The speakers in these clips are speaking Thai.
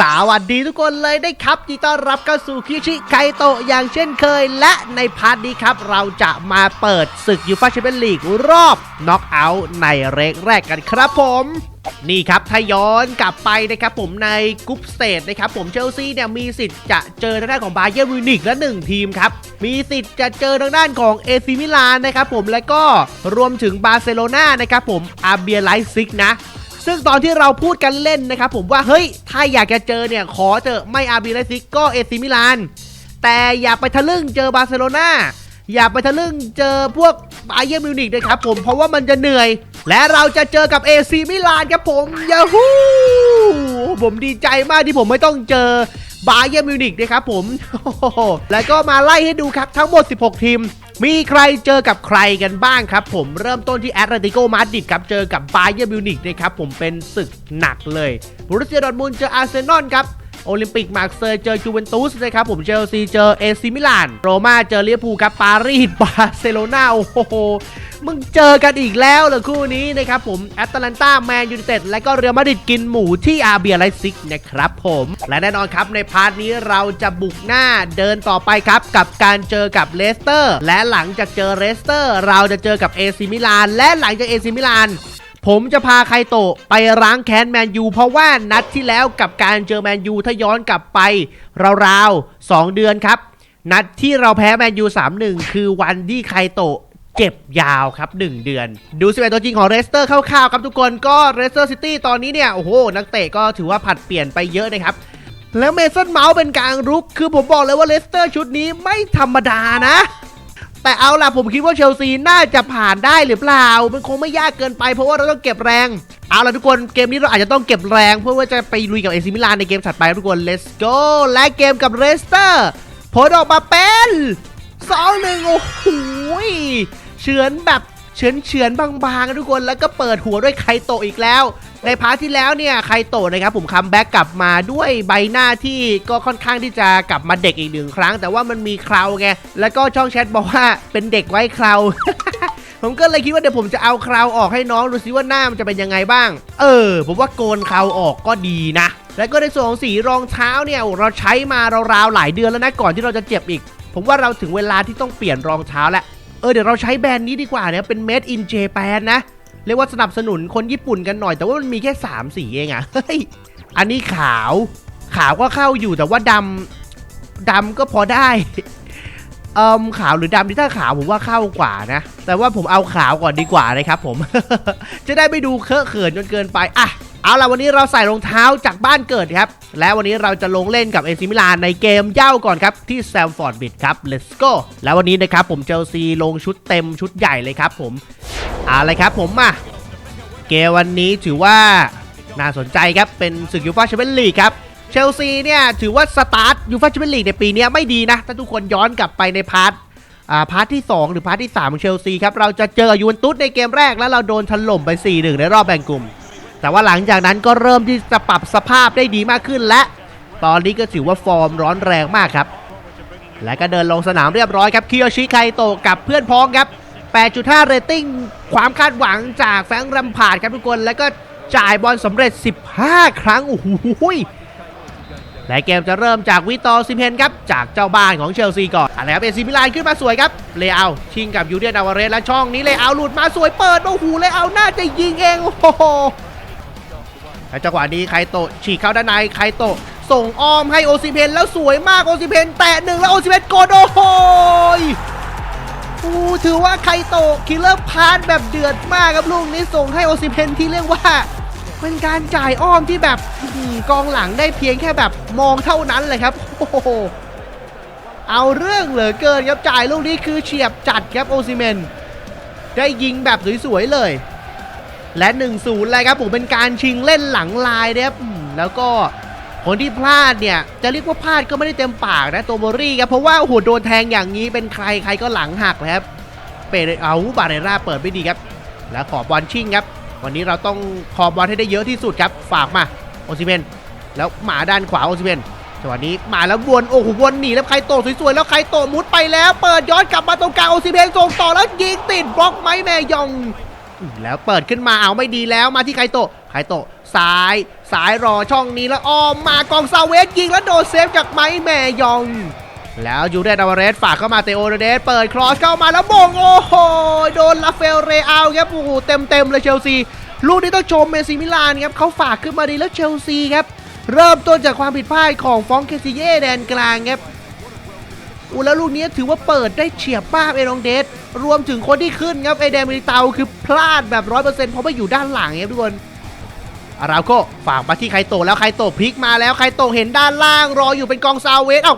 สวัสดีทุกคนเลยได้ครับยินดีต้อนรับเข้าสู่คิชิไคโตะอย่างเช่นเคย และในพาร์ทนี้ครับ เราจะมาเปิดศึกยูฟาแชมเปี้ยนลีกรอบน็อกเอาท์ในเรกแรกกันครับผมนี่ครับถ้าย้อนกลับไปนะครับผมในกรุ๊ปสเตจนะครับผมเชลซีเนี่ยมีสิทธิ์จะเจอทางด้านของบาเยอร์มิวนิกและหนึ่งทีมครับ มีสิทธิ์จะเจอทางด้านของเอซิมิลานนะครับผมและก็รวมถึงบาร์เซโลนานะครับผมอาเบียไลซิกนะ ซึ่งตอนที่เราพูดกันเล่นนะครับผมว่าเฮ้ยถ้าอยากจะเจอเนี่ยขอเจอไม่อาร์บีไลซิกก็เอซิมิลานแต่อย่าไปทะลึ่งเจอบาร์เซโลนาอย่าไปทะลึ่งเจอพวกบาเยอร์มิวนิกนะครับผมเพราะว่ามันจะเหนื่อย และเราจะเจอกับเอซิมิลานครับผมยาฮูผมดีใจมากที่ผมไม่ต้องเจอ บาเยอร์มิวนิกนะครับผม แล้วก็มาไล่ให้ดูครับทั้งหมด 16 ทีม มีใครเจอกับใครกันบ้างครับ ผมเริ่มต้นที่แอตเลติโกมาดริดครับเจอกับบาเยอร์มิวนิกนะครับผมเป็นศึกหนักเลยบรูเซียดอร์ทมุนเจออาร์เซนอลครับ โอลิมปิกมาร์เซอร์เจอจูเวนตุสนะครับผมเชลซีเจอเอซิมิลาน โรม่าเจอเวอร์พูครับปารีสบาร์เซโลนาโอ้โหมึงเจอกันอีกแล้วเหรอคู่นี้นะครับผมแอตแลนตาแมนยูไนเต็ดและก็เรอัลมาดริดกินหมูที่อาเบียไลซิกนะครับผมและแน่นอนครับในพาร์ทนี้เราจะบุกหน้าเดินต่อไปครับ กับการเจอกับเลสเตอร์ และหลังจากเจอเลสเตอร์ เราจะเจอกับเอซิมิลานและหลังจากเอซิมิลาน ผมจะพาไคโตะไปร้างแค้นแมนยูเพราะว่านัดที่แล้วกับการเจอแมนยูถ้าย้อนกลับไป ราวๆ 2 เดือนครับ นัดที่เราแพ้แมนยู 3-1 คือวันที่ไคโตะเจ็บยาวครับ 1 เดือน ดูสิเป็นตัวจริงของเรสเตอร์คร่าวๆครับทุกคนก็เรสเตอร์ซิตี้ตอนนี้เนี่ย โอ้โห นักเตะก็ถือว่าผัดเปลี่ยนไปเยอะนะครับ แล้วเมสันเมาส์เป็นกลางรุก คือผมบอกเลยว่าเลสเตอร์ชุดนี้ไม่ธรรมดานะ แต่เอาล่ะผมคิดว่าเชลซีน่าจะผ่านได้หรือเปล่า มันคงไม่ยากเกินไปเพราะว่าเราต้องเก็บแรง เอาล่ะทุกคนเกมนี้เราอาจจะต้องเก็บแรงเพื่อว่าจะไปลุยกับเอซิมิลานในเกมถัดไปทุกคน let's go และเกมกับเรสเตอร์ผลออกมาเป็นสองหนึ่งโอ้โหเฉือนแบบเฉือนเฉือนบางๆทุกคนแล้วก็เปิดหัวด้วยไคโตอีกแล้ว ในพาร์ทที่แล้วเนี่ยไคโตะนะครับผมคัมแบ็กกลับมาด้วยใบหน้าที่ก็ค่อนข้างที่จะกลับมาเด็กอีกหนึ่งครั้ง แต่ว่ามันมีคราวไงแล้วก็ช่องแชทบอกว่าเป็นเด็กไว้คราวผมก็เลยคิดว่าเดี๋ยวผมจะเอาคราวออกให้น้องดูซิว่าหน้ามันจะเป็นยังไงบ้าง เออ ผมว่าโกนคราวออกก็ดีนะ แล้วก็ในส่วนของสีรองเท้าเนี่ยเราใช้มาราวๆหลายเดือนแล้วนะก่อนที่เราจะเจ็บอีก ผมว่าเราถึงเวลาที่ต้องเปลี่ยนรองเท้าแล้ว เออเดี๋ยวเราใช้แบรนด์นี้ดีกว่าเนี่ยเป็น made in Japan นะ เรียกว่าสนับสนุนคนญี่ปุ่นกันหน่อย แต่ว่ามันมีแค่3สีเองอะเฮ้ยอันนี้ขาว ขาวก็เข้าอยู่แต่ว่าดำดำก็พอได้เอ่มขาวหรือดำที่ถ้าขาวผมว่าเข้ากว่านะ แต่ว่าผมเอาขาวก่อนดีกว่านะครับผม จะได้ไม่ดูเคอะเขินจนเกินไปอะ เอาล่ะวันนี้เราใส่รองเท้าจากบ้านเกิดครับ และวันนี้เราจะลงเล่นกับเอซิมิลานในเกมเย่าก่อนครับ ที่แซมฟอร์ดบิดครับ let's go แล้ววันนี้นะครับผมเชลซีลงชุดเต็มชุดใหญ่เลยครับผมเอาเลยครับผมมาเกมวันนี้ถือว่าน่าสนใจครับ เป็นศึกยูฟ่าแชมเปี้ยนลีกครับเชลซีเนี่ยถือว่าสตาร์ทยูฟ่าแชมเปี้ยนลีกในปีนี้ไม่ดีนะ ถ้าทุกคนย้อนกลับไปในพาร์ทอ่าพาร์ทที่ 2 หรือพาร์ทที่ 3 ของเชลซีครับ เราจะเจอกับยูเวนตุสในเกมแรกแล้วเราโดนถล่มไป 4-1 ในรอบแบ่งกลุ่ม แต่ว่าหลังจากนั้นก็เริ่มที่จะปรับสภาพได้ดีมากขึ้นและ ตอนนี้ก็ถือว่าฟอร์มร้อนแรงมากครับ และก็เดินลงสนามเรียบร้อยครับคิโยชิไคโตกับเพื่อนพ้องครับ 8.5 เรตติ้ง ความคาดหวังจากแฟงค์แรมพาดครับทุกคน แล้วก็จ่ายบอลสำเร็จ 15 ครั้ง โอ้โหและเกมจะเริ่มจากวิตอซิมเพนครับ จากเจ้าบ้านของเชลซีก่อนอะไรครับเอซิมิลานขึ้นมาสวยครับเลเอาชิงกับยูเดียนอวาเรสและช่องนี้เลเอาหลุดมาสวยเปิด โอ้โหเลเอาน่าจะยิงเอง โอ้โห และจังหวะนี้ไคโตะฉีกเข้าด้านในไคโตะส่งอ้อมให้โอซิเพนแล้วสวยมากโอซิเพนแตะหนึ่งแล้วโอซิเพนโกดโอ้โหยอู้ถือว่าไคโตะคิลเลอร์พาร์ทแบบเดือดมากครับลูกนี้ส่งให้โอซิเพนที่เรียกว่าเป็นการจ่ายอ้อมที่แบบกองหลังได้เพียงแค่แบบมองเท่านั้นเลยครับโอ้โหเอาเรื่องเหลือเกินครับจ่ายลูกนี้คือเฉียบจัดครับโอซิเมน ได้ยิงแบบสวยๆเลย และ 1-0เลยครับผมเป็นการชิงเล่นหลังลายนะครับแล้วก็คนที่พลาดเนี่ยจะเรียกว่าพลาดก็ไม่ได้เต็มปากนะตัวโมรี่ครับเพราะว่าโอ้โหโดนแทงอย่างนี้เป็นใครใครก็หลังหักเลยครับเปเรเอาบาเรราเปิดไม่ดีครับ แล้วขอบอลชิงครับ วันนี้เราต้องขอบอลให้ได้เยอะที่สุดครับฝากมาโอซิเมนแล้วหมาด้านขวาโอซิเมนจังหวะนี้มาแล้ววนโอ้โหวนหนีแล้วใครโตสวยๆแล้วใครโตมุดไปแล้ว เปิดย้อนกลับมาตรงกลางโอซิเมนส่งต่อแล้วยิงติดบล็อกไหมแม่ยอง แล้วเปิดขึ้นมาเอาไม่ดีแล้วมาที่ไคโตะไคโตะซ้ายสายรอช่องนี้แล้วอ้อมมากองซาเวสยิงแล้วโดนเซฟจากไม้แม่ยอง แล้วยูเรนอาวาเรสฝากเข้ามาเตโอเดสเปิดครอสเข้ามาแล้วมงโอ้โหโดนลาเฟลเรอัลครับโอ้โหเต็มเต็มเลยเชลซีลูกนี้ต้องชมเมซิมิลานครับเขาฝากขึ้นมาดีแล้วเชลซีครับเริ่มต้นจากความผิดพลาดของฟองเคซิเย่แดนกลางครับ อูแล้วลูกนี้ถือว่าเปิดได้เฉียบมากเอรองเดสรวมถึงคนที่ขึ้นครับไอแดมิลิเตาคือพลาดแบบร้อยเปอร์เซ็นต์เพราะไม่อยู่ด้านหลังครับทุกคนอาราโกฝากมาที่ไคโตแล้วไคโตพลิกมาแล้วไคโตเห็นด้านล่าง รออยู่เป็นกองซาเวสเอ้า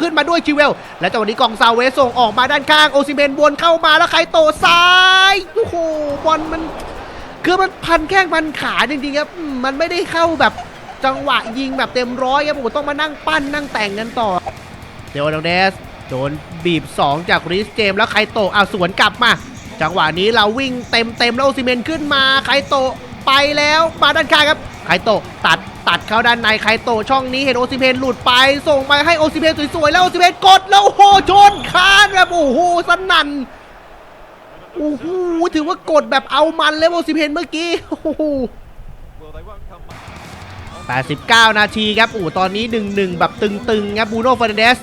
ขึ้นมาด้วยชิเวล และจังหวะนี้กองซาเวสส่งออกมาด้านข้างโอซิเมนวนเข้ามาแล้วไคโตซ้ายโอ้โหบอลมันคือมันพันแข้งพันขาจริงๆครับมมันไม่ได้เข้าแบบจังหวะยิงแบบเต็มร้อยครับผมต้องมานั่งปั้นนั่งแต่งกันต่อเดวอนเดส โดนบีบ 2 จากริสเจม แล้วไคโตะเอาสวนกลับมา จังหวะนี้เราวิ่งเต็มเต็มแล้วโอซิเมนขึ้นมาไคโตะไปแล้วมาด้านข้างครับไคโตะตัดตัดเข้าด้านในไคโตะช่องนี้เห็นโอซิเมนหลุดไป ส่งไปให้โอซิเมนสวยๆแล้วโอซิเมนกดแล้วโหชนคานแบบโอ้โหสนั่นโอ้โหถือว่ากดแบบเอามันเลยโอซิเมนเมื่อกี้โอ้โห89 นาทีครับอู่ตอนนี้ 1-1 แบบตึงๆครับบูโน่เฟอร์นันเดส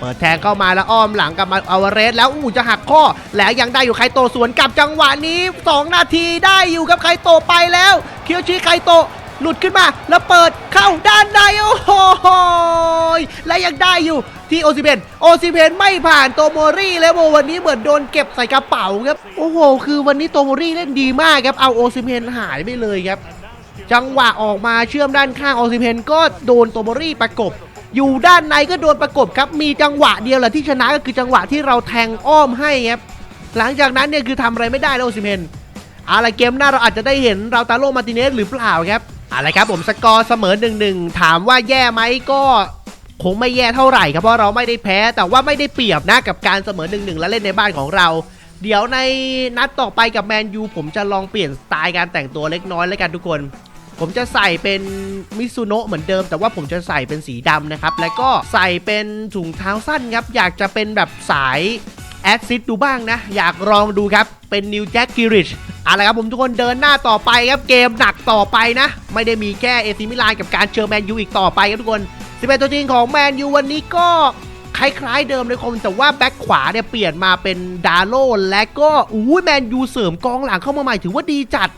เปิดแทงเข้ามาแล้วอ้อมหลังกลับมาอาวเรสแล้วอู่จะหักข้อแล้วยังได้อยู่ไคโตสวนกลับจังหวะนี้ 2 นาทีได้อยู่ครับไคโตไปแล้วเคียวชิไคโตหลุดขึ้นมาแล้วเปิดเข้าด้านในโอ้โหและยังได้อยู่ที่โอซิเพนโอซิเพนไม่ผ่านโตโมรี่แล้วโมวันนี้เหมือนโดนเก็บใส่กระเป๋าครับโอ้โหคือวันนี้โตโมรี่เล่นดีมากครับเอาโอซิเพนหายไปเลยครับ จังหวะออกมาเชื่อมด้านข้างออซิเพนก็โดนโตโมรี่ประกบ อยู่ด้านในก็โดนประกบครับ มีจังหวะเดียวแหละที่ชนะก็คือจังหวะที่เราแทงอ้อมให้ครับหลังจากนั้นเนี่ยคือทำอะไรไม่ได้แล้วโอซิเพนอะไรเกมหน้าเราอาจจะได้เห็นเราตาโลมาติเนสหรือเปล่าครับอะไรครับผมสกอร์เสมอ1นหนึ่งถามว่าแย่ไหมก็คงไม่แย่เท่าไหร่ครับเพราะเราไม่ได้แพ้แต่ว่าไม่ได้เปรียบนะกับการเสมอ1นหนึ่งและเล่นในบ้านของเรา เดี๋ยวในนัดต่อไปกับแมนยูผมจะลองเปลี่ยนสไตล์การแต่งตัวเล็กน้อยแล้วกันทุกคน ผมจะใส่เป็นมิซูโนะเหมือนเดิม แต่ว่าผมจะใส่เป็นสีดำนะครับ แล้วก็ใส่เป็นถุงเท้าสั้นครับ อยากจะเป็นแบบสายแอดซิดดูบ้างนะ อยากลองดูครับ เป็นนิวแจ็คกิริชอะไรครับผมทุกคนเดินหน้าต่อไปครับ เกมหนักต่อไปนะ ไม่ได้มีแค่เอซิมิลานกับการเจอแมนยูอีกต่อไปครับทุกคน11ตัวจริงของแมนยูวันนี้ก็คล้ายๆเดิมเลยคมแต่ว่าแบ็คขวาเนี่ยเปลี่ยนมาเป็นดาโลและก็อู้แมนยูเสริมกองหลังเข้ามาใหม่ถือว่าดีจัด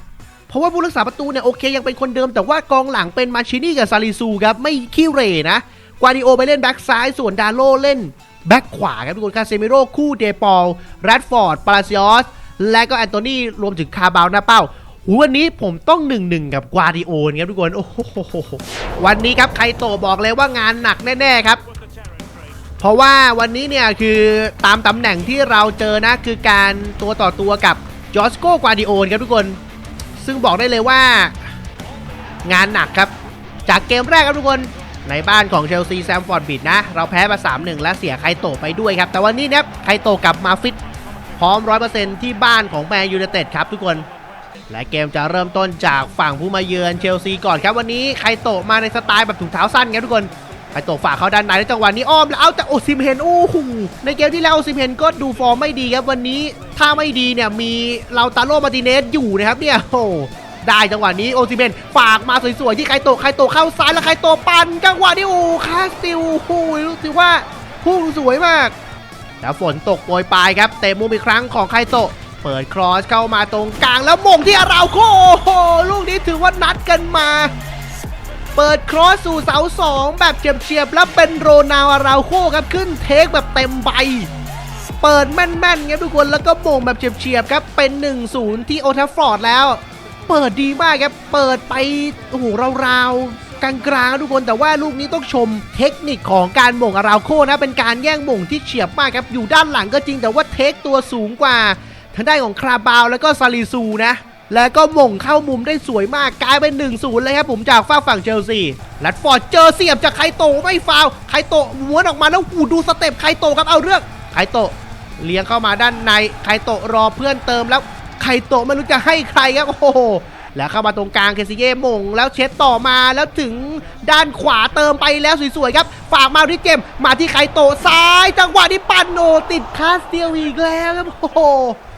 เพราะว่าผู้รักษาประตูเนี่ยโอเคยังเป็นคนเดิมแต่ว่ากองหลังเป็นมาชินี่กับซาลิซูครับไม่ขี้เร่นะกวาดิโอไปเล่นแบ็คซ้ายส่วนดาโลเล่นแบ็คขวาครับทุกคนคาเซมิโร่คู่เดปอลแรดฟอร์ดปาราซิออสและก็แอนโทนีรวมถึงคาบาวหน้าเป้าหวันนี้ผมต้องหนึ่งหนึ่งกับกวาดิโอครับทุกคนโอ้โหวันนี้ครับไครโตบอกเลยว่างานหนักแน่ๆครับ เพราะว่าวันนี้เนี่ยคือตามตำแหน่งที่เราเจอนะคือการตัวต่อตัวกับจอสโกกวาดิโอครับทุกคน ซึ่งบอกได้เลยว่า งานหนักครับ จากเกมแรกครับทุกคนในบ้านของเชลซีแซมฟอร์ดบิดนะ เราแพ้มา 3-1 และเสียไคโตไปด้วยครับ แต่วันนี้เนี่ยไคโตกลับมาฟิต พร้อม 100%ที่บ้านของแมนยูไนเต็ดครับทุกคน และเกมจะเริ่มต้นจากฝั่งผู้มาเยือนเชลซีก่อนครับวันนี้ไคโตมาในสไตล์แบบถุงเท้าสั้นครับทุกคน ไคโตะฝากเขาด้านในแล้วจังหวะนี้อ้อมแล้วเอาแต่โอซิมเฮนโอ้โหในเกมที่แล้วโอซิมเฮนก็ดูฟอร์มไม่ดีครับวันนี้ถ้าไม่ดีเนี่ยมีเราตาโลมาติเนสอยู่นะครับเนี่ยโอ้ได้จังหวะนี้โอซิมเฮนฝากมาสวยๆที่ไคโตะไคโตเข้าซ้ายแล้วไคโตปันจังหวะนี้โอ้โหคาสติลโอ้โหรู้สึกว่าพุ่งสวยมากแล้วฝนตกโปรยปลายครับเตะมุมอีกครั้งของไคโตเปิดครอสเข้ามาตรงกลางแล้วมงที่อาราโคโอ้โหลูกนี้ถือว่านัดกันมา เปิดครอสสู่เสาสองแบบเฉียบๆแล้วเป็นโรนาอาราโคครับขึ้นเทคแบบเต็มใบ เปิดแม่นๆครับทุกคนแล้วก็มงแบบเฉียบๆครับเป็น 1-0 ที่โอทัฟฟอร์ดแล้ว เปิดดีมากครับเปิดไปโอ้โหราวๆกลางๆทุกคนแต่ว่าลูกนี้ต้องชมเทคนิคของการหม่งอาราโคนะ เป็นการแย่งหม่งที่เฉียบมากครับอยู่ด้านหลังก็จริงแต่ว่าเทคตัวสูงกว่าทางด้านของคราบาวแล้วก็ซาลิซูนะ แล้วก็ม่งเข้ามุมได้สวยมากกลายเป็น1-0เลยครับผมจากฝ้ากฝั่งเชลซีแรดฟอร์ดเจอเสียบจากไคโตไม่ฟาวไคโตม้วนออกมาแล้วหูดูสเต็ปไคโตครับเอาเรื่องไคโตเลี้ยงเข้ามาด้านในไคโตรอเพื่อนเติมแล้วไคโตไม่รู้จะให้ใครครับโอ้โห แล้วเข้ามาตรงกลางเคซิเย่มง แล้วเช็ดต่อมาแล้วถึงด้านขวาเติมไปแล้วสวยๆครับ ฝากมาที่เจมมาที่ไคโตซ้าย จังหวะนี้ปันโนติดคาสเตียวอีกแล้วครับโอ้โห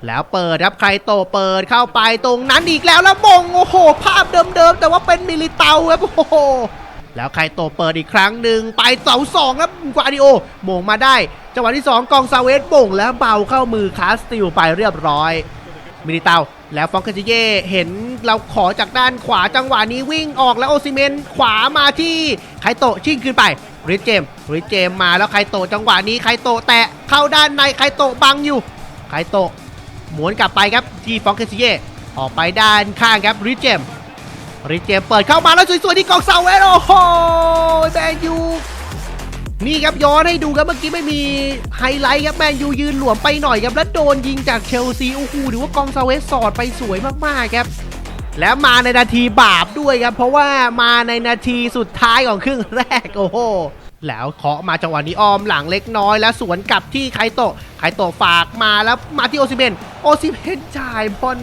แล้วเปิดครับไคโตเปิดเข้าไปตรงนั้นอีกแล้วแล้วมงโอ้โห ภาพเดิมๆ แต่ว่าเป็นมิลิเตาครับโอ้โหแล้วไคโตเปิดอีกครั้งหนึ่งไปเสาสองครับกวาดิโอมงมาได้จังหวะที่ 2 กองซาเวสโป่งแล้วเบาเข้ามือคาสติลไปเรียบร้อยมินิเตาแล้วฟองเคจิเย่เห็น เราขอจากด้านขวาจังหวะนี้วิ่งออกแล้วโอซิเมนขวามาที่ไคโตะชิ่งขึ้นไปริเจมส์ริเจมส์มาแล้วไคโตะจังหวะนี้ไคโตะแตะเข้าด้านในไคโตะบังอยู่ไคโตะหมุนกลับไปครับที่ฟองเคจิเย่ออกไปด้านข้างครับริเจมส์ริเจมส์เปิดเข้ามาแล้วสวยๆที่กองเซาเวสโอ้โหแมนยูนี่ครับย้อนให้ดูครับเมื่อกี้ไม่มีไฮไลท์ครับแมนยูยืนหลวมไปหน่อยครับแล้วโดนยิงจากเชลซีโอ้โหถือว่ากองเซาเวสสอดไปสวยมากๆครับ แล้วมาในนาทีบาปด้วยครับ เพราะว่ามาในนาทีสุดท้ายของครึ่งแรกโอ้โหแล้วเคาะมาจังหวะนี้ออมหลังเล็กน้อยแล้วสวนกลับที่ไคโตะไคโตะฝากมาแล้วมาที่โอซิเมนโอซิเมนจ่ายบอล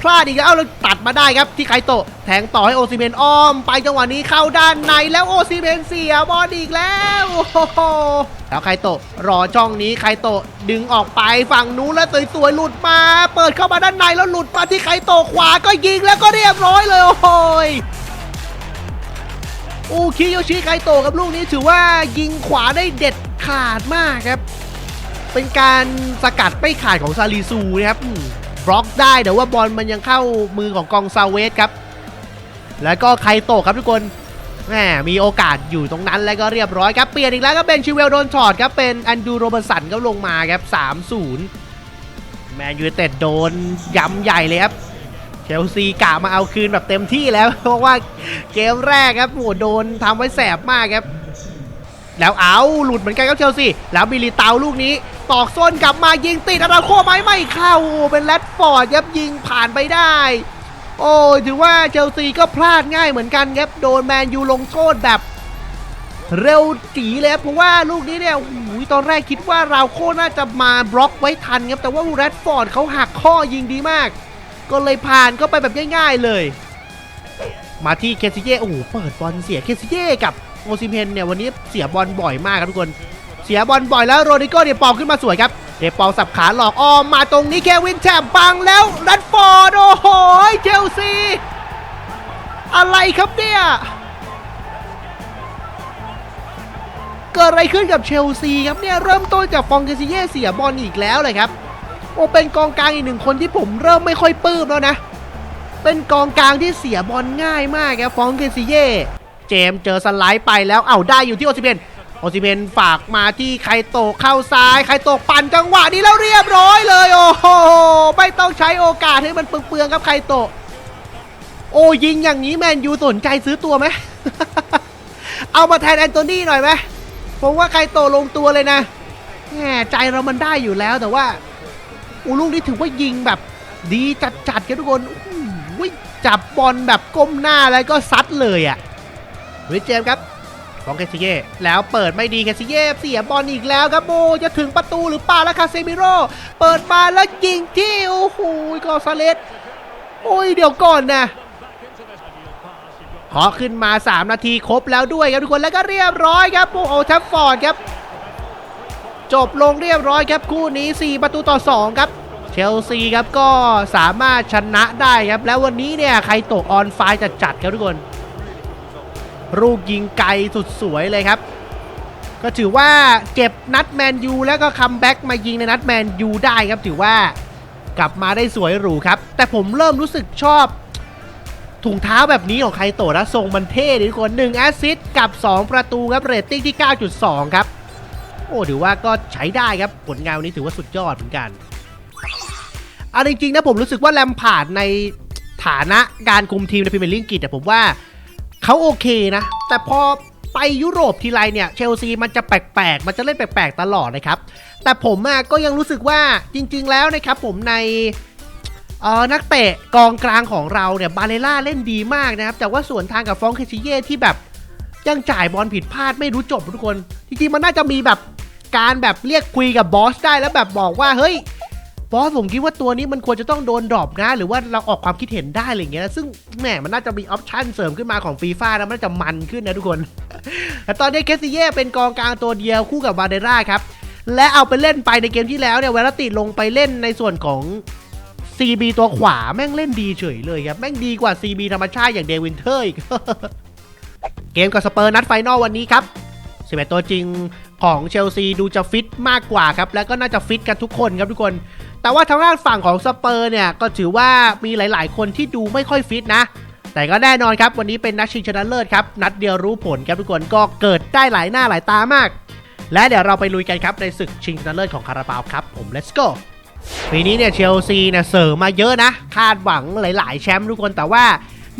พลาดอีกแล้วเอาแล้วตัดมาได้ครับที่ไคโตะแทงต่อให้โอซิเมนอ้อม ไปจังหวะนี้เข้าด้านในแล้วโอซิเมนเสียบอลอีกแล้วแล้วไคโตะรอช่องนี้ไคโตะดึงออกไปฝั่งนู้นแล้วสวยๆหลุดมา เปิดเข้ามาด้านในแล้วหลุดมาที่ไคโตะขวาก็ยิงแล้วก็เรียบร้อยเลยโอ้โหยอูคิโยชิไคโตะกับลูกนี้ถือว่ายิงขวาได้เด็ดขาดมากครับ เป็นการสกัดไม่ขาดของซาลิซูนะครับ บล็อกได้แต่ว่าบอลมันยังเข้ามือของกองซาเวสครับ แล้วก็ไครโตครับทุกคนแหมมีโอกาสอยู่ตรงนั้นแล้วก็เรียบร้อยครับเปลี่ยนอีกแล้วก็เป็นชิเวลโดนช็อตครับเป็นอันดูโรเบร์สันก็ลงมาครับ3-0แมนยูเต็ดโดนย้ำใหญ่เลยครับเชลซีกะมาเอาคืนแบบเต็มที่แล้ว เพราะว่าเกมแรกครับโหโดนทำไว้แสบมากครับ แล้วเอาหลุดเหมือนกันครับเชลซีแล้วบิลิเตาลูกนี้ ตอกส้นกลับมายิงติดอาราโคไหมไม่เข้าเป็นแรดฟอร์ดครับยิงผ่านไปได้ โอ้ยถือว่าเชลซีก็พลาดง่ายเหมือนกันครับโดนแมนยูลงโทษแบบเร็วจีเลยเพราะว่าลูกนี้เนี่ยโอ้โหตอนแรกคิดว่าเราโคน่าจะมาบล็อกไว้ทันครับแต่ว่าแรดฟอร์ดเขาหักข้อยิงดีมาก ก็เลยผ่านเข้าไปแบบง่าย ๆเลย มาที่เคซิเย่โอ้โหเปิดบอลเสียเคซิเย่กับ โอซิเมนเนี่ยวันนี้เสียบอลบ่อยมากครับทุกคน เสียบอลบ่อยแล้วโรดิโก้เดปอลขึ้นมาสวยครับเดปอลสับขาหลอกอ้อมมาตรงนี้เควินแชมป์บังแล้วรัดฟอร์ดโอ้โหเชลซีอะไรครับเนี่ยเกิดอะไรขึ้นกับเชลซีครับเนี่ยเริ่มต้นจากฟองเกซิเย่เสียบอลอีกแล้วเลยครับโอเป็นกองกลางอีกหนึ่งคนที่ผมเริ่มไม่ค่อยปลื้มแล้วนะ เป็นกองกลางที่เสียบอลง่ายมากครับฟองเกซิเย่ เจมเจอสไลด์ไปแล้วเอาได้อยู่ที่โอซิเมนโอซิเมนฝากมาที่ไคโตะเข้าซ้ายไคโตะปั่นจังหวะนี้แล้วเรียบร้อยเลยโอ้โหไม่ต้องใช้โอกาสให้มันเปลืองๆครับไคโตะโอ้ยิงอย่างนี้แมนยูสนใจซื้อตัวไหมเอามาแทนแอนโทนีหน่อยไหมผมว่าไคโตลงตัวเลยนะแหมใจเรามันได้อยู่แล้วแต่ว่าอูลูกนี้ถือว่ายิงแบบดีจัดๆครับทุกคนจับบอลแบบก้มหน้าแล้วก็ซัดเลยอะ่ะ วิเจมครับของเคซิเย่แล้วเปิดไม่ดีเคซิเย่เสียบอลอีกแล้วครับโบจะถึงประตูหรือเปล่าแล้วคาเซมิโร่เปิดมาแล้วยิงที่โอ้โหกอซาเลสโอ้ยเดี๋ยวก่อนนะขอขึ้นมา 3 นาทีครบแล้วด้วยครับทุกคนแล้วก็เรียบร้อยครับโอ้โหแทฟฟอร์ดครับ จบลงเรียบร้อยครับคู่นี้ 4 ประตูต่อ 2 ครับเชลซีครับก็สามารถชนะได้ครับ แล้ววันนี้เนี่ยใครตกออนไฟจัดจัดๆครับทุกคน ลูกยิงไกลสุดสวยเลยครับ ก็ถือว่าเก็บนัดแมนยูแล้วก็คัมแบ็กมายิงในนัดแมนยูได้ครับถือว่ากลับมาได้สวยหรูครับ แต่ผมเริ่มรู้สึกชอบ ถุงเท้าแบบนี้ของใครโตนะทรงมันเท่ดีทุกคน1แอสซิสต์กับ 2 ประตูครับเรตติ้งที่ 9.2 ครับ โอ้ถือว่าก็ใช้ได้ครับผลงานวันนี้ถือว่าสุดยอดเหมือนกันเอาจริงๆนะผมรู้สึกว่าแลมพาร์ดในฐานะการคุมทีมในพรีเมียร์ลีกอังกฤษแต่ผมว่า เขาโอเคนะ แต่พอไปยุโรปทีไรเนี่ยเชลซีมันจะแปลกๆ มันจะเล่นแปลกๆตลอดนะครับ แต่ผมอะก็ยังรู้สึกว่าจริง ๆ แล้วนะครับผมในเออนักเตะกองกลางของเราเนี่ยบาเลล่าเล่นดีมากนะครับ แต่ว่าส่วนทางกับฟองเคชิเย่ที่แบบยังจ่ายบอลผิดพลาดไม่รู้จบทุกคน จริงๆมันน่าจะมีแบบการแบบเรียกคุยกับบอสได้แล้วแบบบอกว่าเฮ้ย เพราะผมคิดว่าตัวนี้มันควรจะต้องโดนดรอปนะ หรือว่าเราออกความคิดเห็นได้อะไรเงี้ยนะซึ่งแหมมันน่าจะมีออปชั่นเสริมขึ้นมาของฟีฟ่านะมันน่าจะมันขึ้นนะทุกคนแต่ตอนนี้เคสซิเย่เป็นกองกลางตัวเดียวคู่กับบาเดร่าครับและเอาไปเล่นไปในเกมที่แล้วเนี่ยเวลาติลงไปเล่นในส่วนของ CB ตัวขวาแม่งเล่นดีเฉยเลยครับ แม่งดีกว่า CB ธรรมชาติอย่างเดวินเทอร์อีก เกมกับสเปอร์นัดไฟนอลวันนี้ครับ11ตัวจริงของเชลซีดูจะฟิตมากกว่าครับ แล้วก็น่าจะฟิตกันทุกคนครับทุกคน แต่ว่าทางด้านฝั่งของสเปอร์เนี่ยก็ถือว่ามีหลาย ๆ คนที่ดูไม่ค่อยฟิตนะแต่ก็แน่นอนครับวันนี้เป็นนัดชิงชนะเลิศครับนัดเดียวรู้ผลครับทุกคนก็เกิดได้หลายหน้าหลายตามาก และเดี๋ยวเราไปลุยกันครับในศึกชิงชนะเลิศของคาราบาวครับผม let's go ปีนี้เนี่ยเชลซีเนี่ยเสริมมาเยอะนะ คาดหวังหลาย ๆ แชมป์ทุกคนแต่ว่า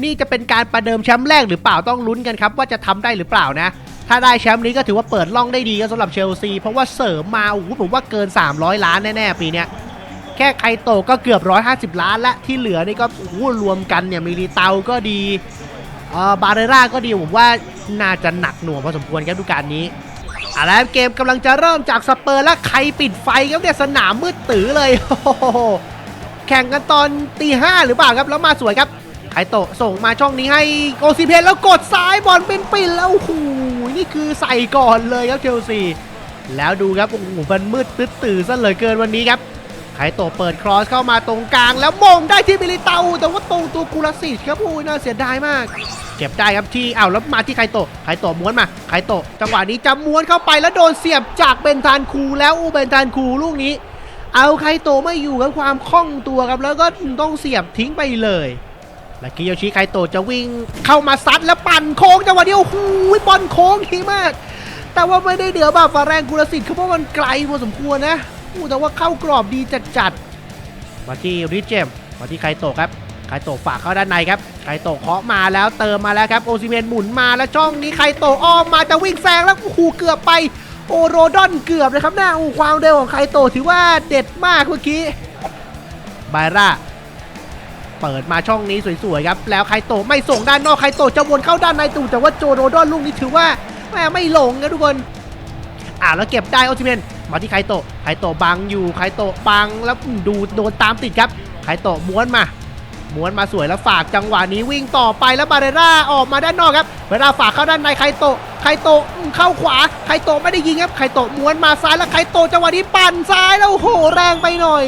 นี่จะเป็นการประเดิมแชมป์แรกหรือเปล่าต้องลุ้นกันครับว่าจะทำได้หรือเปล่านะ ถ้าได้แชมป์นี้ก็ถือว่าเปิดล่องได้ดีครับสำหรับเชลซีเพราะว่าเสริมมาโอ้โหผมว่าเกิน 300 ล้านแน่ๆปีเนี้ย แค่ไคโตก็เกือบ 150 ล้านและที่เหลือนี่ก็โอ้รวมกันเนี่ยมีรีเตาก็ดีอ่อบาเรราก็ดีผมว่าน่าจะหนักหน่วงพอสมควรครับดูการนี้อาละเกมกำลังจะเริ่มจากสเปอร์และใครปิดไฟครับเนี่ยสนามมืดตื้อเลยโอ้โหแข่งกันตอนตีห้าหรือเปล่าครับแล้วมาสวยครับไคโตส่งมาช่องนี้ให้โอซิเพนแล้วกดซ้ายบอลเป็นปินแล้วโอ้โหนี่คือใส่ก่อนเลยครับเชลซีแล้วดูครับโอ้โหมันมืดตื้อซะเหลือเกินวันนี้ครับ ไคโตเปิดครอสเข้ามาตรงกลาง แล้วมงได้ที่มิลิเตาแต่ว่าตรงตัวกูลาสิชครับโอ้ยน่าเสียดายมาก เก็บได้ครับที่อ้าวแล้วมาที่ไคโตไคโตม้วนมาไคโตจังหวะนี้จะม้วนเข้าไปแล้วโดนเสียบจากเบนทานคูแล้วอูเบนทานคูลูกนี้ เอาไคโตไม่อยู่กับความคล่องตัวครับแล้วก็ต้องเสียบทิ้งไปเลยและกิโยชิไคโตจะวิ่งเข้ามาซัดแล้วปั่นโค้งจังหวะนี้โอ้โหบอลโค้งดีมาก แต่ว่าไม่ได้เดือบ่าฝาแรงกุลสิทธิ์เขาเพราะมันไกลพอสมควรนะ อู้แต่ว่าเข้ากรอบดีจัดๆมาที่ริชเจมมาที่ไคโตะครับไคโตะฝากเข้าด้านในครับไคโตะเคาะมาแล้วเติมมาแล้วครับโอซิเมนหมุนมาแล้วช่องนี้ไคโตะอ้อมมาจะวิ่งแซงแล้วโอ้โหเกือบไปโอโรดอนเกือบนะครับหน้าอ้ความเร็วของไคโตะถือว่าเด็ดมากเมื่อกี้บาร่าเปิดมาช่องนี้สวยๆครับ แล้วไคโตะไม่ส่งด้านนอกไคโตะจะวนเข้าด้านในตูแต่ว่าโจโรดอนลูกนี้ถือว่าแม่ไม่หลงนะทุกคน อ่าแล้วเก็บได้โอซิเมนมาที่ไคโตะไคโตะบังอยู่ไคโตะบังแล้วดูโดนตามติดครับไคโตะม้วนมาม้วนมาสวยแล้วฝากจังหวะนี้วิ่งต่อไปแล้วบาเรร่าออกมาด้านนอกครับบาเรร่าฝากเข้าด้านในไคโตะไคโตะเข้าขวาไคโตะไม่ได้ยิงครับไคโตะม้วนมาซ้ายแล้วไคโตะจังหวะนี้ปั่นซ้ายแล้วโหแรงไปหน่อย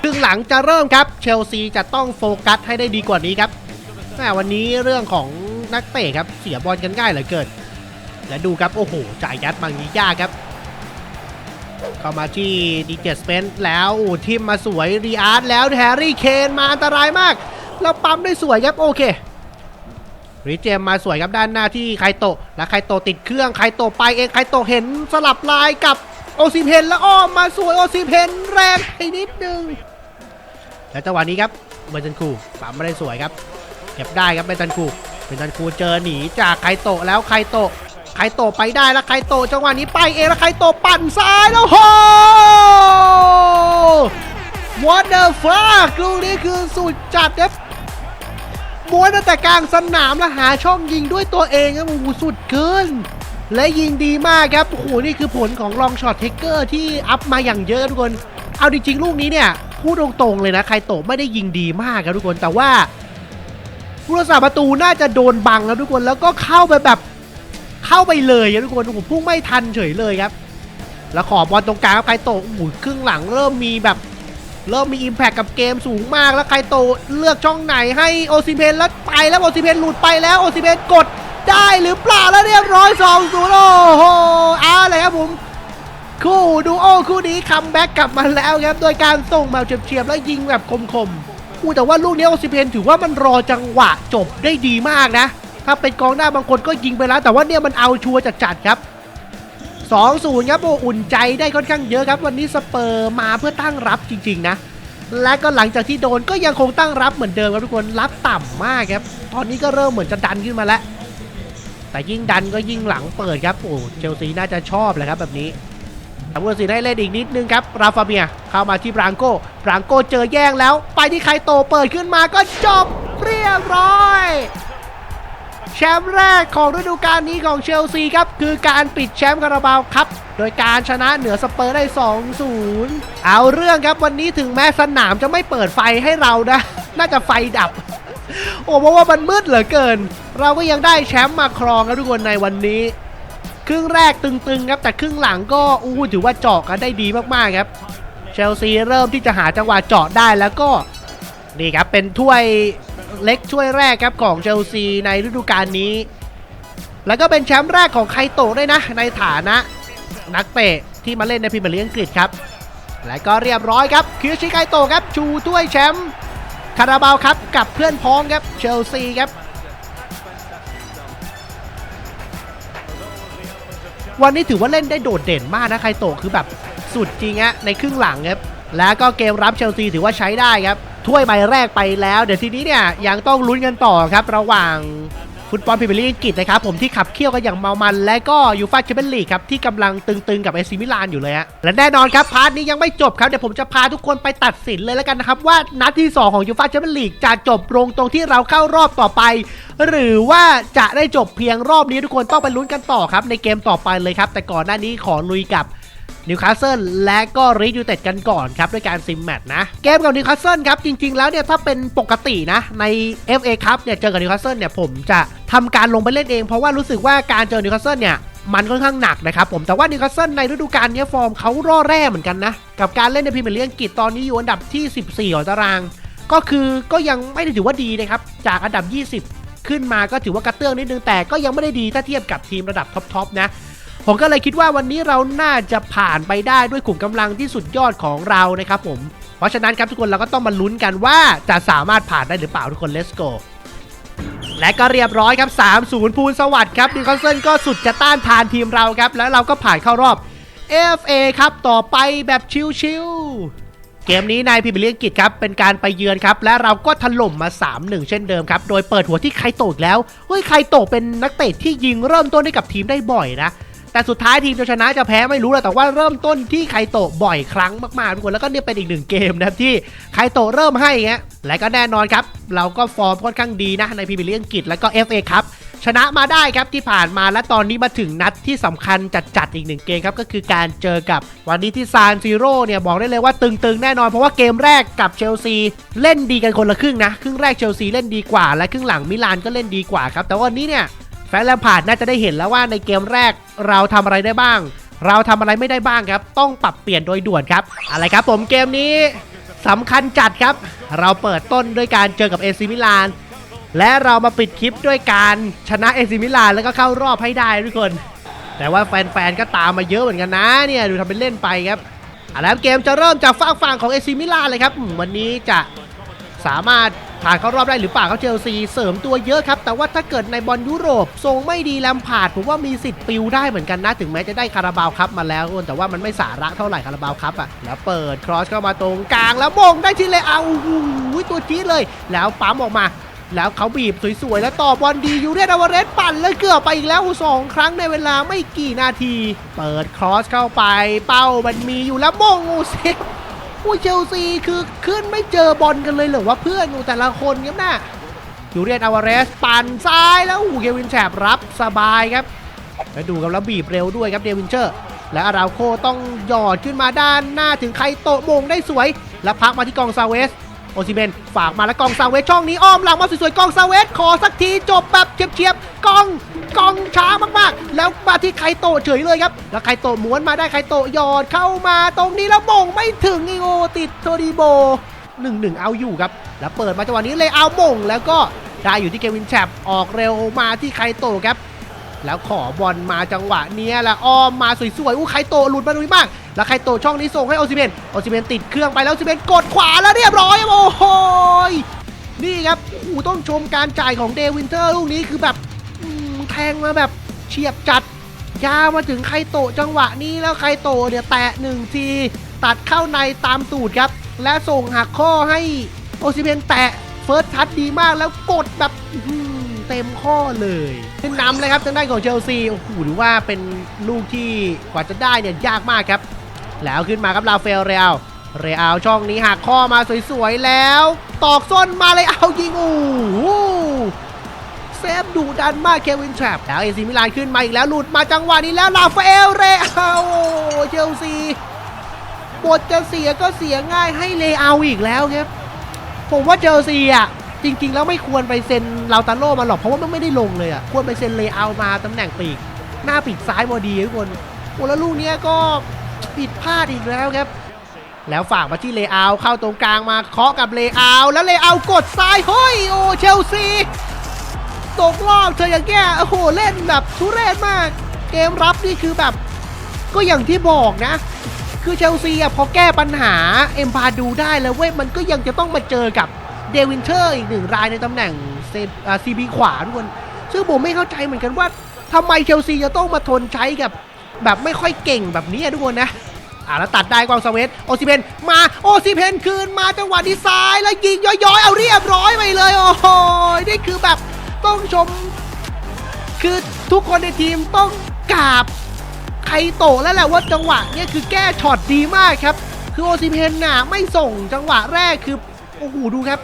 ครึ่งหลังจะเริ่มครับเชลซีจะต้องโฟกัสให้ได้ดีกว่านี้ครับแม่วันนี้เรื่องของนักเตะครับเสียบอลกันง่ายเหลือเกิน และดูครับ โอ้โห จ่ายยัดบางนี้ยากครับ เข้ามาที่ดีเจสเปนแล้วโอ้ทิมมาสวยรีอาร์ตแล้วแฮร์รี่เคนมาอันตรายมาก แล้วปั๊มได้สวยครับ โอเคริเจมมาสวยครับด้านหน้าที่ไคโตะแล้วไคโตะติดเครื่องไคโตะไปเองไคโตะเห็นสลับลายกับโอซิเพนแล้วอ้อมมาสวยโอซิเพนแรงไปนิดนึงและจังหวะนี้ครับเบนจันคูปั๊มไม่ได้สวยครับเก็บได้ครับเบนจันคูเบนจันคูเจอหนีจากไคโตะแล้วไคโตะ ไคโตไปได้แล้วไคโตจังหวะนี้ไปเองแล้วไคโตปั่นซ้ายแล้วโห What the fuck ลูกนี้คือสุดจัดครับม้วนตั้งแต่กลางสนามแล้วหาช่องยิงด้วยตัวเองครับโอ้โหสุดเกินและยิงดีมากครับ โอ้โห นี่คือผลของลองช็อตเทคเกอร์ที่อัพมาอย่างเยอะทุกคน เอาจริงๆ ลูกนี้เนี่ย พูดตรงๆ เลยนะไครโตไม่ได้ยิงดีมากครับทุกคน แต่ว่าผู้รักษาประตูน่าจะโดนบังครับทุกคน แล้วก็เข้าไปแบบ เข้าไปเลยครับทุกคนผมพุ่งไม่ทันเฉยเลยครับ แล้วขอบอลตรงกลางครับไคโตะโอ้โหครึ่งหลังเริ่มมีแบบเริ่มมีอิมแพคกับเกมสูงมากแล้วไคโตเลือกช่องไหนให้โอซิเพนแล้วไปแล้วโอซิเพนหลุดไปแล้วโอซิเพนกดได้หรือเปล่าแล้วเรียบร้อย2อศูนย์โอ้โหเอาเลยครับผมคู่ดูโอคู่นี้คัมแบ็กกลับมาแล้วครับโดยการส่งมาเฉียบๆแล้วยิงแบบคมๆอู้แต่ว่าลูกนี้โอซิเพนถือว่ามันรอจังหวะจบได้ดีมากนะ ถ้าเป็นกองหน้าบางคนก็ยิงไปแล้ว แต่ว่าเนี่ยมันเอาชัวร์จัดๆครับ2-0ครับโอ้อุ่นใจได้ค่อนข้างเยอะครับ วันนี้สเปอร์มาเพื่อตั้งรับจริง ๆ นะ และก็หลังจากที่โดนก็ยังคงตั้งรับเหมือนเดิมครับทุกคนรับต่ำมากครับ ตอนนี้ก็เริ่มเหมือนจะดันขึ้นมาแล้ว แต่ยิ่งดันก็ยิ่งหลังเปิดครับโอ้เชลซีน่าจะชอบแหละครับแบบนี้แต่ผู้ตัดสินให้เล่นอีกนิดนึงครับราฟาเมียเข้ามาที่บรางโกบรางโกเจอแย่งแล้ว ไปที่ไคโตเปิดขึ้นมาก็จบเรียบร้อย แชมป์แรกของฤดูกาลนี้ของเชลซีครับ คือการปิดแชมป์คาราบาวครับ โดยการชนะเหนือสเปอร์ได้ 2-0 เอาเรื่องครับวันนี้ถึงแม้สนามจะไม่เปิดไฟให้เรานะ น่าจะไฟดับ โอ้เพราะว่ามันมืดเหลือเกิน เราก็ยังได้แชมป์มาครองครับทุกคนในวันนี้ ครึ่งแรกตึงๆครับ แต่ครึ่งหลังก็อู้ถือว่าเจาะกันได้ดีมากๆครับ เชลซีเริ่มที่จะหาจังหวะเจาะได้แล้วก็นี่ครับเป็นถ้วย เล็กถ้วยแรกครับของเชลซีในฤดูกาลนี้ แล้วก็เป็นแชมป์แรกของไคโตะด้วยนะ ในฐานะนักเตะที่มาเล่นในพรีเมียร์ลีกอังกฤษครับ และก็เรียบร้อยครับคิวชิไคโตะครับชูถ้วยแชมป์คาราบาวครับกับเพื่อนพ้องครับเชลซีครับวันนี้ถือว่าเล่นได้โดดเด่นมากนะไคโตะคือแบบสุดจริงอะในครึ่งหลังครับ แล้วก็เกมรับเชลซีถือว่าใช้ได้ครับ ถ้วยใบแรกไปแล้ว เดี๋ยวทีนี้เนี่ยยังต้องลุ้นกันต่อครับระหว่างฟุตบอลพรีเมียร์ลีกอังกฤษนะครับผมที่ขับเคี่ยวกันอย่างเมามัน และก็ยูฟ่าแชมเปี้ยนลีกครับที่กำลังตึงๆกับเอซิมิลานอยู่เลยฮะและแน่นอนครับพาร์ทนี้ยังไม่จบครับเดี๋ยวผมจะพาทุกคนไปตัดสินเลยแล้วกันนะครับว่านัดที่ 2 ของยูฟ่าแชมเปี้ยนลีกจะจบลงตรงที่เราเข้ารอบต่อไป หรือว่าจะได้จบเพียงรอบนี้ทุกคนต้องไปลุ้นกันต่อครับในเกมต่อไปเลยครับแต่ก่อนหน้านี้ขอลุยกับ นิวคาสเซิลและก็รีดยูเต็ดกันก่อนครับด้วยการซิมแมตช์นะ เกมกับนิวคาสเซิลครับจริง ๆ แล้วเนี่ยถ้าเป็นปกตินะใน FA ครับเนี่ยเจอกับนิวคาสเซิลเนี่ยผมจะทำการลงไปเล่นเอง เพราะว่ารู้สึกว่าการเจอนิวคาสเซิลเนี่ยมันค่อนข้างหนักนะครับผมแต่ว่านิวคาสเซิลในฤดูกาลนี้ฟอร์มเขาร่อแร่เหมือนกันนะ กับการเล่นในพรีเมียร์ลีกอังกฤษตอนนี้อยู่อันดับที่ 14 ของตาราง ก็คือก็ยังไม่ได้ถือว่าดีนะครับจากอันดับ 20 ขึ้นมาก็ถือว่ากระเตื้องนิดนึงแต่ก็ยังไม่ได้ดีถ้าเทียบกับทีมระดับท็อปๆนะ ผมก็เลยคิดว่าวันนี้เราน่าจะผ่านไปได้ด้วยขุมกำลังที่สุดยอดของเรานะครับผม เพราะฉะนั้นครับทุกคนเราก็ต้องมาลุ้นกันว่าจะสามารถผ่านได้หรือเปล่าทุกคน let's go และก็เรียบร้อยครับ 3-0 ภูลสวัสดิ์ครับนิคาสเซิลก็สุดจะต้านทานทีมเราครับ แล้วเราก็ผ่านเข้ารอบ FA ครับต่อไปแบบชิวๆเกมนี้ในพรีเมียร์ลีอังกฤษครับ เป็นการไปเยือนครับ และเราก็ถล่มมา 3-1 เช่นเดิมครับ โดยเปิดหัวที่ไคโตอีกแล้ว เฮ้ยไคโตเป็นนักเตะที่ยิงเริ่มต้นให้กับทีมได้บ่อยนะ แต่สุดท้ายทีมจะชนะจะแพ้ไม่รู้แหละแต่ว่าเริ่มต้นที่ไคโตะบ่อยครั้งมากๆทุกคนแล้วก็เนี่ยเป็นอีกหนึ่งเกมนะครับที่ไคโตะเริ่มให้เงี้ยและก็แน่นอนครับ เราก็ฟอร์มค่อนข้างดีนะในพรีเมียร์ลีกอังกฤษแล้วก็ FA ครับชนะมาได้ครับที่ผ่านมาและตอนนี้มาถึงนัดที่สำคัญจัดๆอีกหนึ่งเกมครับก็คือการเจอกับวันนี้ที่ซานซีโร่เนี่ยบอกได้เลยว่าตึงๆแน่นอน เพราะว่าเกมแรกกับเชลซีเล่นดีกันคนละครึ่งนะครึ่งแรกเชลซีเล่นดีกว่าและครึ่งหลังมิลานก็เล่นดีกว่าครับแต่วันนี้เนี่ย แฟนแลมพาร์ดน่าจะได้เห็นแล้วว่าในเกมแรกเราทำอะไรได้บ้าง เราทำอะไรไม่ได้บ้างครับ ต้องปรับเปลี่ยนโดยด่วนครับ อะไรครับผมเกมนี้สำคัญจัดครับ เราเปิดต้นด้วยการเจอกับเอซิมิลานและเรามาปิดคลิปด้วยการชนะเอซิมิลานแล้วก็เข้ารอบให้ได้ทุกคน แต่ว่าแฟนๆก็ตามมาเยอะเหมือนกันนะเนี่ยดูทำเป็นเล่นไปครับอะแล้วเกมจะเริ่มจากฝั่งฝั่งของเอซิมิลานเลยครับ วันนี้จะสามารถ ผ่านเข้ารอบได้หรือเปล่าครับเชลซีเสริมตัวเยอะครับ แต่ว่าถ้าเกิดในบอลยุโรป ทรงไม่ดีแลมพาร์ดผมว่ามีสิทธิ์ปิวได้เหมือนกันนะถึงแม้จะได้คาราบาวครับมาแล้วแต่ว่ามันไม่สาระเท่าไหร่คาราบาวครับอะแล้วเปิดครอสเข้ามาตรงกลางแล้วมงได้ทีเลยเอาโอ้โหตัวจี๊ดเลย แล้วปั๊มออกมาแล้วเขาบีบสวยๆ แล้วต่อบอลดียูเรียนอวาเรสปั่นเลยเกือบไปอีกแล้วสองครั้งในเวลาไม่กี่นาที เปิดครอสเข้าไป เป้ามันมีอยู่แล้วมงโอ้เซ โอ้เชลซีคือขึ้นไม่เจอบอลกันเลยเหรอว่าเพื่อนอูแต่ละคนครับน่ะยูเรียนอาวาเรสปั่นซ้ายแล้วอูเกวินแฉบรับสบายครับแล้วดูกับแล้วบีบเร็วด้วยครับเดวินเชอร์ และอาราโคต้องหยอดขึ้นมาด้านหน้าถึงใครโตะมงได้สวย และพักมาที่กองซาเวส โอซิเมนฝากมาแล้วกองซาเวสช่องนี้อ้อมหลังมาสวยๆกองซาเวสขอสักทีจบแบบเฉียบๆกองกองช้ามากๆ แล้วมาที่ไคโตเฉยเลยครับ แล้วไคโตม้วนมาได้ไคโตหยอดเข้ามาตรงนี้แล้วมงไม่ถึงอีโอติดโทดิโบหนึ่งหนึ่งเอาอยู่ครับ แล้วเปิดมาจังหวะนี้เลยเอามงแล้วก็ได้อยู่ที่เกวินแชปออกเร็วมาที่ไคโตครับ แล้วขอบอลมาจังหวะเนี้ยแล้วอ้อมมาสวยๆอู้ไคโตหลุดมาดุยมาก แล้วไคโตช่องนี้ส่งให้โอซิเมนโอซิเมนติดเครื่องไปแล้วโอซิเมนกดขวาแล้วเรียบร้อยโอ้ หต้องชมการจ่ายของเดวินเทอร์ลูกนี้คือแบบแทงมาแบบเฉียบจัด ยามาถึงไคโตจังหวะนี้แล้วไคโตเนี่ยแตะหนึ่งที ตัดเข้าในตามตูดครับ และส่งหักข้อให้โอซิเมนแตะเฟิร์สทัชดีมากแล้วกดแบบเต็มข้อเลยขึ้นนำเลยครับทางด้านของเชลซีโอ้โหหรือว่าเป็นลูกที่กว่าจะได้เนี่ยยากมากครับ แล้วขึ้นมาครับลาเฟลเรียลเรียลช่องนี้หักข้อมาสวยๆแล้ว ตอกส้นมาเลยเอายิงโอ้โหเซฟดุดันมากเควินแทรปแล้วเอซีมิลานขึ้นมาอีกแล้วหลุดมาจังหวะนี้แล้วลาฟาเอลเรอาโอเชลซีบทจะเสียก็เสียง่ายให้เลอาอีกแล้วครับผมว่าเชลซีอะจริง ๆ แล้วไม่ควรไปเซ็นลาวตาโร่มาหรอกเพราะว่ามันไม่ได้ลงเลยอะควรไปเซ็นเลอามาตำแหน่งปีก หน้าปีกซ้ายพอดีทุกคนโอ้แล้วลูกเนี้ยก็ผิดพลาดอีกแล้วครับ แล้วฝากมาที่เลอาเข้าตรงกลางมาเคาะกับเลอาแล้วเลอากดซ้ายเฮ้ยโอ้เชลซีตกรอบเธออย่างแก้โอ้โหเล่นแบบทุเรศมาก เกมรับนี่คือแบบ ก็อย่างที่บอกนะ คือเชลซีอะพอแก้ปัญหาเอ็มพาดูได้แล้วเว้ยมันก็ยังจะต้องมาเจอกับเดวินเทอร์อีกหนึ่งรายในตำแหน่งซีบีขวาทุกคนซึ่งผมไม่เข้าใจเหมือนกันว่าทำไมเชลซีจะต้องมาทนใช้กับ แบบไม่ค่อยเก่งแบบนี้ทุกคนนะ อ่าแล้วตัดได้กวางสเวตโอซิเพนมาโอซิเพนคืนมาจังหวะที่ซ้ายแล้วยิงย้อยๆ เอาเรียบร้อยไปเลย โอ้โหนี่คือแบบต้องชม คือทุกคนในทีมต้องกราบไคโตะแล้วแหละว่าจังหวะเนี้ยคือแก้ช็อตดีมากครับ คือโอซิเพนน่ะไม่ส่งจังหวะแรกคือโอ้โหดูครับ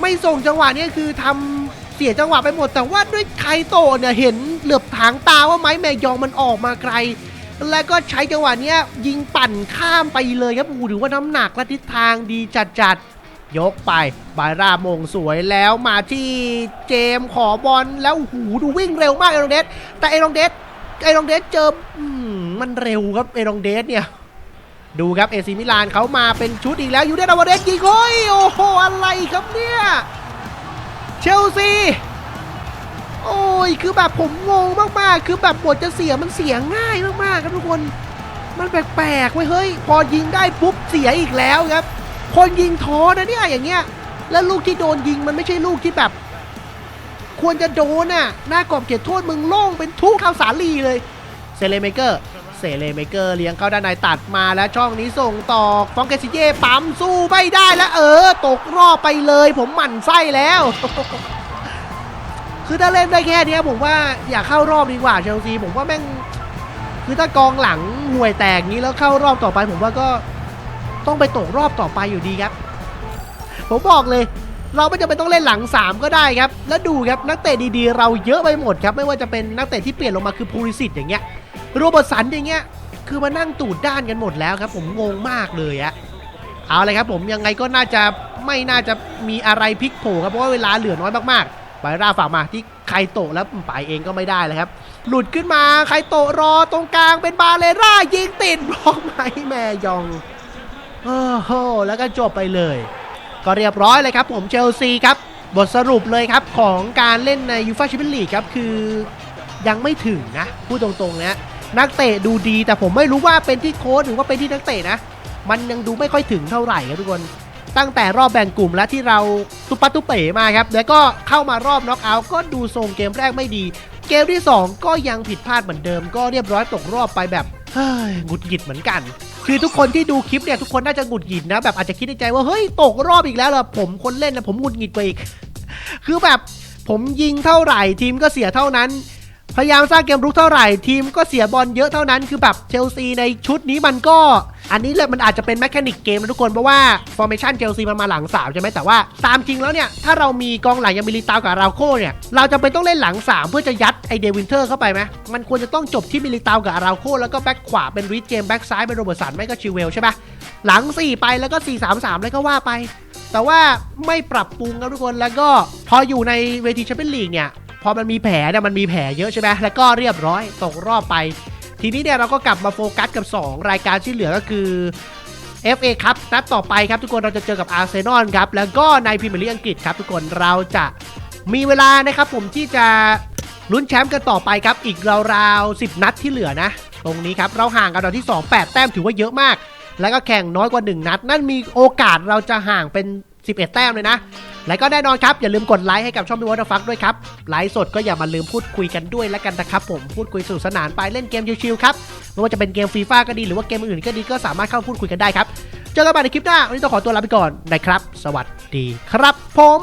ไม่ส่งจังหวะเนี้ยคือทำเสียจังหวะไปหมดแต่ว่าด้วยไคโตะเนี่ยเห็นเหลือบถางตาว่าไม้แมยองมันออกมาไกล แล้วก็ใช้จังหวะเนี้ยยิงปั่นข้ามไปเลยครับโอ้โหถือว่าน้ำหนักและทิศทางดีจัดๆ ยกไป บายรามงสวยแล้วมาที่เจมขอบอลแล้วหูดูวิ่งเร็วมากเอรองเดสแต่เอรองเดสเอรองเดสเจอมมันเร็วครับเอรองเดสเนี่ยดูครับเอซีมิลานเขามาเป็นชุดอีกแล้วยูเดนอวาเดสยิงโอ้ยโอ้โหอะไรครับเนี่ยเชลซี โอ้ยคือแบบผมงงมากๆ คือแบบบทจะเสียมันเสียง่ายมากๆครับทุกคน มันแปลกๆเว้ยเฮ้ย พอยิงได้ปุ๊บเสียอีกแล้วครับ คนยิงท้อนะเนี่ยอย่างเงี้ย แล้วลูกที่โดนยิงมันไม่ใช่ลูกที่แบบ ควรจะโดนน่ะหน้ากรอบเขตโทษมึงโล่งเป็นทุกข้าวสาลีเลยเซเลเมเกอร์เซเลเมเกอร์เลี้ยงเข้าด้านในตัดมาแล้วช่องนี้ส่งต่อฟองเกซิเย่ปั๊มสู้ไม่ได้แล้วเออ ตกรอบไปเลย ผมหมั่นไส้แล้ว คือถ้าเล่นได้แค่นี้ผมว่าอย่าเข้ารอบดีกว่าเชลซีผมว่าแม่งคือถ้ากองหลังห่วยแตกงี้แล้วเข้ารอบต่อไป ผมว่าก็ต้องไปตกรอบต่อไปอยู่ดีครับ ผมบอกเลย เราไม่จำเป็นต้องเล่นหลัง 3 ก็ได้ครับ แล้วดูครับนักเตะดีๆ เราเยอะไปหมดครับ ไม่ว่าจะเป็นนักเตะที่เปลี่ยนลงมาคือพูริสิตอย่างเงี้ยโรเบร์ตสันอย่างเงี้ยคือมานั่งตูดด้านกันหมดแล้วครับ ผมงงมากเลยอะเอาเลยครับ ผมยังไงก็น่าจะไม่น่าจะมีอะไรพลิกโผครับเพราะว่าเวลาเหลือน้อยมากๆ ไปราฝากมาที่ไคโตะแล้วไปเองก็ไม่ได้เลยครับ หลุดขึ้นมาไคโตะรอตรงกลางเป็นบาเลร่ายิงติดบล็อกไหมแม่ยองโอ้โหแล้วก็จบไปเลย ก็เรียบร้อยเลยครับ ผมเชลซีครับ บทสรุปเลยครับของการเล่นในยูฟ่าแชมเปี้ยนลีกครับคือยังไม่ถึงนะ พูดตรงๆนะนักเตะดูดีแต่ผมไม่รู้ว่าเป็นที่โค้ชหรือว่าเป็นที่นักเตะนะ มันยังดูไม่ค่อยถึงเท่าไหร่ครับทุกคน ตั้งแต่รอบแบ่งกลุ่มแล้วที่เราตุปัตตุเป๋มาครับ แล้วก็เข้ามารอบน็อกเอาท์ก็ดูทรงเกมแรกไม่ดี เกมที่ 2 ก็ยังผิดพลาดเหมือนเดิม ก็เรียบร้อยตกรอบไปแบบเฮ้ยหงุดหงิดเหมือนกัน คือทุกคนที่ดูคลิปเนี่ยทุกคนน่าจะหงุดหงิดนะแบบอาจจะคิดในใจว่าเฮ้ยตกรอบอีกแล้วเหรอผมคนเล่นนะผมหงุดหงิดไปอีก คือแบบผมยิงเท่าไหร่ทีมก็เสียเท่านั้นพยายามสร้างเกมรุกเท่าไหร่ทีมก็เสียบอลเยอะเท่านั้นคือแบบเชลซีในชุดนี้มันก็ อันนี้เลยมันอาจจะเป็นแมคานิกเกมนะทุกคนเพราะว่าฟอร์เมชันเชลซีมันมาหลัง3ใช่ไหมแต่ว่าตามจริงแล้วเนี่ยถ้าเรามีกองหลังยังมิลิตาวกับอาราโคเนี่ยเราจะเป็นต้องเล่นหลัง 3 เพื่อจะยัดไอเดวินเทอร์เข้าไปไหมมันควรจะต้องจบที่มิลิตาวกับอาราโคแล้วก็แบ็คขวาเป็นริชเจมแบ็คซ้ายเป็นโรเบิร์ตสันไม่ก็ชิวเวลใช่ปะหลัง 4 ไปแล้วก็ 4 3 3 แล้วก็ว่าไป แต่ว่าไม่ปรับปรุงครับทุกคนแล้วก็พออยู่ในเวทีแชมเปี้ยนลีกเนี่ยพอมันมีแผลเนี่ยมันมีแผลเยอะใช่ไหมแล้วก็เรียบร้อยตกรอบไป ทีนี้เนี่ยเราก็กลับมาโฟกัสกับ 2 รายการที่เหลือก็คือ FA ครับนัดต่อไปครับทุกคนเราจะเจอกับอาร์เซนอลครับ แล้วก็ในพรีเมียร์ลีกอังกฤษครับ ทุกคนเราจะมีเวลานะครับผมที่จะลุ้นแชมป์กันต่อไปครับ อีกราวๆ10 นัดที่เหลือนะ ตรงนี้ครับเราห่างกันตอนที่ 2 8 แต้มถือว่าเยอะมาก แล้วก็แข่งน้อยกว่า 1 นัด นั่นมีโอกาสเราจะห่างเป็น 11 แต้มเลยนะ และก็แน่นอนครับ อย่าลืมกดไลค์ให้กับช่องพี่วอตอร์ฟักด้วยครับ ไลค์สดก็อย่ามาลืมพูดคุยกันด้วยแล้วกันนะครับผมพูดคุยสนุกสนานไปเล่นเกมชิลๆครับไม่ว่าจะเป็นเกมฟีฟ่าก็ดีหรือว่าเกมอื่นก็ดีก็สามารถเข้าพูดคุยกันได้ครับเจอกันใหม่ในคลิปหน้าวันนี้ต้องขอตัวลาไปก่อนนะครับ สวัสดีครับผม